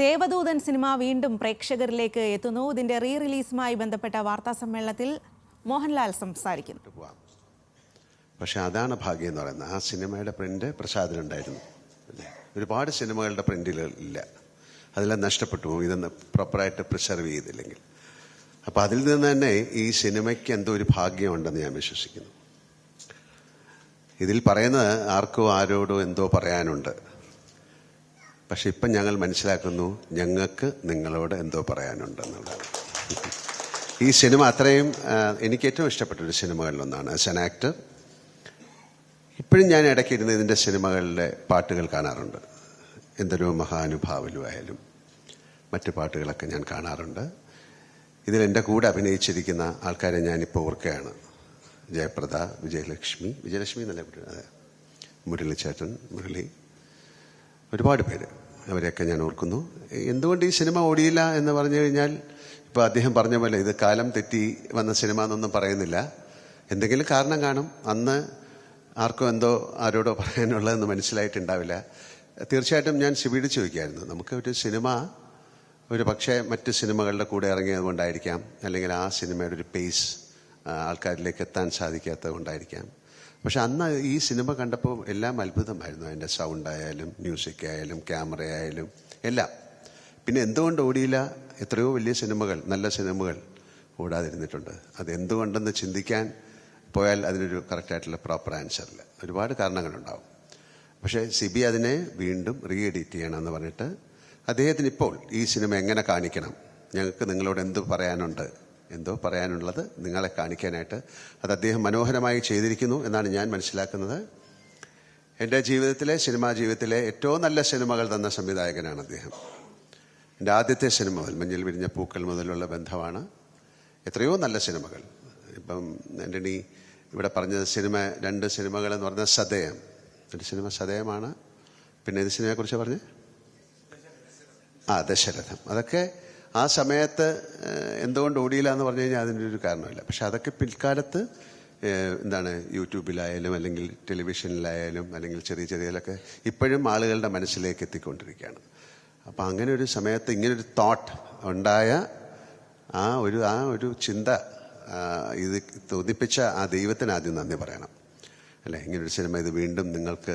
Devadoothan cinema വീണ്ടും പ്രേക്ഷകരിലേക്ക് എത്തുന്നു. ഇതിന്റെ റീ റിലീസുമായി ബന്ധപ്പെട്ട വാർത്താ സമ്മേളനത്തിൽ മോഹൻലാൽ സംസാരിക്കുന്നു. പക്ഷെ അതാണ് ഭാഗ്യം എന്ന് പറയുന്നത്. ആ സിനിമയുടെ പ്രിന്റ് പ്രസാദിനുണ്ടായിരുന്നു അല്ലേ? ഒരുപാട് സിനിമകളുടെ പ്രിന്റുകൾ ഇല്ല. അതെല്ലാം നഷ്ടപ്പെട്ടു പോകും. ഇതൊന്ന് പ്രോപ്പറായിട്ട് പ്രിസർവ് ചെയ്തില്ലെങ്കിൽ. അപ്പോൾ അതിൽ നിന്ന് തന്നെ ഈ സിനിമയ്ക്ക് എന്തോ ഒരു ഭാഗ്യമുണ്ടെന്ന് ഞാൻ വിശ്വസിക്കുന്നു. ഇതിൽ പറയുന്നത് ആർക്കോ ആരോടോ എന്തോ പറയാനുണ്ട്. പക്ഷെ ഇപ്പം ഞങ്ങൾ മനസ്സിലാക്കുന്നു ഞങ്ങൾക്ക് നിങ്ങളോട് എന്തോ പറയാനുണ്ടെന്നുള്ളത്. ഈ സിനിമ അത്രയും എനിക്ക് ഏറ്റവും ഇഷ്ടപ്പെട്ട ഒരു സിനിമകളിലൊന്നാണ് ആസ് ആൻ ആക്ടർ. ഇപ്പോഴും ഞാൻ ഇടയ്ക്ക് ഇരുന്ന് ഇതിന്റെ സിനിമകളിലെ പാട്ടുകൾ കാണാറുണ്ട്. എന്തൊരു മഹാനുഭാവിലുമായാലും മറ്റു പാട്ടുകളൊക്കെ ഞാൻ കാണാറുണ്ട്. ഇതിൽ എന്റെ കൂടെ അഭിനയിച്ചിരിക്കുന്ന ആൾക്കാരെ ഞാനിപ്പോൾ ഓർക്കുകയാണ്. ജയപ്രദ വിജയലക്ഷ്മി. വിജയലക്ഷ്മി എന്നല്ല അതെ. മുരളിച്ചേട്ടൻ മുരളി. ഒരുപാട് പേര് അവരെയൊക്കെ ഞാൻ ഓർക്കുന്നു. എന്തുകൊണ്ട് ഈ സിനിമ ഓടിയില്ല എന്ന് പറഞ്ഞു കഴിഞ്ഞാൽ ഇപ്പോൾ അദ്ദേഹം പറഞ്ഞ പോലെ ഇത് കാലം തെറ്റി വന്ന സിനിമ എന്നൊന്നും പറയുന്നില്ല. എന്തെങ്കിലും കാരണം കാണും. അന്ന് ആർക്കും എന്തോ ആരോടോ പറയാനുള്ളതെന്ന് മനസ്സിലായിട്ടുണ്ടാവില്ല. തീർച്ചയായിട്ടും ഞാൻ ശിവീട് ചോദിക്കായിരുന്നു നമുക്ക് ഒരു സിനിമ ഒരു പക്ഷേ മറ്റ് സിനിമകളുടെ കൂടെ ഇറങ്ങിയത് കൊണ്ടായിരിക്കാം. അല്ലെങ്കിൽ ആ സിനിമയുടെ ഒരു പേസ് ആൾക്കാരിലേക്ക് എത്താൻ സാധിക്കാത്തത് കൊണ്ടായിരിക്കാം. പക്ഷെ അന്ന് ഈ സിനിമ കണ്ടപ്പോൾ എല്ലാം അത്ഭുതമായിരുന്നു. അതിന്റെ സൗണ്ട് ആയാലും മ്യൂസിക് ആയാലും ക്യാമറ ആയാലും എല്ലാം. പിന്നെ എന്തുകൊണ്ട് ഓടിയില്ല? എത്രയോ വലിയ സിനിമകൾ നല്ല സിനിമകൾ ഓടാതിരുന്നിട്ടുണ്ട്. അത് എന്തുകൊണ്ടെന്ന് ചിന്തിക്കാൻ പോയാൽ അതിനൊരു കറക്റ്റായിട്ടുള്ള പ്രോപ്പർ ആൻസർ ഇല്ല. ഒരുപാട് കാരണങ്ങളുണ്ടാവും. പക്ഷേ സിബി അതിനെ വീണ്ടും റീ എഡിറ്റ് ചെയ്യണമെന്ന് പറഞ്ഞിട്ട് അദ്ദേഹത്തിന് ഇപ്പോൾ ഈ സിനിമ എങ്ങനെ കാണിക്കണം? ഞങ്ങൾക്ക് നിങ്ങളോട് എന്ത് പറയാനുണ്ട്? എന്തോ പറയാനുള്ളത് നിങ്ങളെ കാണിക്കാനായിട്ട്. അത് അദ്ദേഹം മനോഹരമായി ചെയ്തിരിക്കുന്നു എന്നാണ് ഞാൻ മനസ്സിലാക്കുന്നത്. എന്റെ ജീവിതത്തിലെ സിനിമാ ജീവിതത്തിലെ ഏറ്റവും നല്ല സിനിമകൾ തന്ന സംവിധായകനാണ് അദ്ദേഹം. എന്റെ ആദ്യത്തെ സിനിമ മഞ്ഞൾ വിരിഞ്ഞ പൂക്കൾ മുതലുള്ള ബന്ധമാണ് എത്രയോ നല്ല സിനിമകൾ. ഇപ്പം എന്റെ നീ ഇവിടെ പറഞ്ഞ സിനിമ രണ്ട് സിനിമകൾ എന്ന് പറഞ്ഞാൽ സദയം ഒരു സിനിമ സദയമാണ് പിന്നെ ഏത് സിനിമയെക്കുറിച്ച് പറഞ്ഞ് ആ ദശരഥം. അതൊക്കെ ആ സമയത്ത് എന്തുകൊണ്ട് ഓടിയില്ല എന്ന് പറഞ്ഞു കഴിഞ്ഞാൽ അതിന്റെ ഒരു കാരണമില്ല. പക്ഷെ അതൊക്കെ പിൽക്കാലത്ത് എന്താണ് യൂട്യൂബിലായാലും അല്ലെങ്കിൽ ടെലിവിഷനിലായാലും അല്ലെങ്കിൽ ചെറിയ ചെറിയതിലൊക്കെ ഇപ്പോഴും ആളുകളുടെ മനസ്സിലേക്ക് എത്തിക്കൊണ്ടിരിക്കുകയാണ്. അപ്പം അങ്ങനെ ഒരു സമയത്ത് ഇങ്ങനൊരു തോട്ട് ഉണ്ടായ ആ ഒരു ആ ഒരു ചിന്ത ഇത് തോന്നിപ്പിച്ച ആ ദൈവത്തിന് ആദ്യം നന്ദി പറയണം. അല്ലേ? ഇങ്ങനൊരു സിനിമ ഇത് വീണ്ടും നിങ്ങൾക്ക്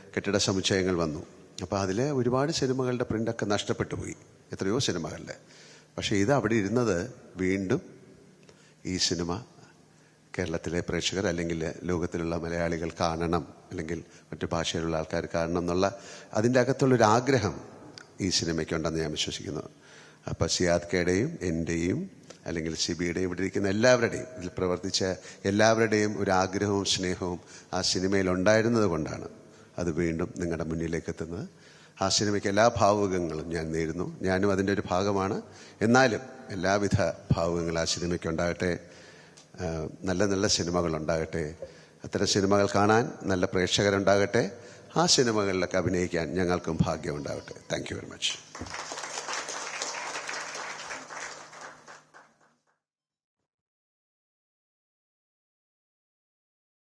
കെട്ടിട സമുച്ചയങ്ങൾ വന്നു. അപ്പോൾ അതിൽ ഒരുപാട് സിനിമകളുടെ പ്രിന്റൊക്കെ നഷ്ടപ്പെട്ടു പോയി. എത്രയോ സിനിമകളുടെ പക്ഷേ ഇത് അവിടെ ഇരുന്നത് വീണ്ടും ഈ സിനിമ കേരളത്തിലെ പ്രേക്ഷകർ അല്ലെങ്കിൽ ലോകത്തിലുള്ള മലയാളികൾ കാണണം അല്ലെങ്കിൽ മറ്റു ഭാഷയിലുള്ള ആൾക്കാർ കാണണം എന്നുള്ള അതിന്റെ അകത്തുള്ളൊരു ആഗ്രഹം ഈ സിനിമയ്ക്കുണ്ടെന്ന് ഞാൻ വിശ്വസിക്കുന്നു. അപ്പോൾ സിയാദ് കെയുടെയും എന്റെയും അല്ലെങ്കിൽ സിബിയുടെയും ഇവിടെ ഇരിക്കുന്ന എല്ലാവരുടെയും ഇതിൽ പ്രവർത്തിച്ച എല്ലാവരുടെയും ഒരു ആഗ്രഹവും സ്നേഹവും ആ സിനിമയിൽ ഉണ്ടായിരുന്നത് കൊണ്ടാണ്. അത് വീണ്ടും നിങ്ങളുടെ മുന്നിലേക്ക് എത്തുന്നത് ആ സിനിമയ്ക്ക് എല്ലാ ഭാവുകങ്ങളും ഞാൻ നേരുന്നു. ഞാനും അതിന്റെ ഒരു ഭാഗമാണ്. എന്നാലും എല്ലാവിധ ഭാവുകങ്ങളും ആ സിനിമയ്ക്ക് ഉണ്ടാകട്ടെ നല്ല നല്ല സിനിമകൾ ഉണ്ടാകട്ടെ. അത്തരം സിനിമകൾ കാണാൻ നല്ല പ്രേക്ഷകരുണ്ടാകട്ടെ. ആ സിനിമകളിലൊക്കെ അഭിനയിക്കാൻ ഞങ്ങൾക്കും ഭാഗ്യമുണ്ടാകട്ടെ thank you very much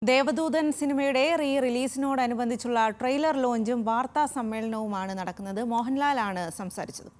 Devadoothan സിനിമയുടെ റീ റിലീസിനോടനുബന്ധിച്ചുള്ള ട്രെയിലർ ലോഞ്ചും വാർത്താ സമ്മേളനവുമാണ് നടക്കുന്നത്. മോഹൻലാലാണ് സംസാരിച്ചത്.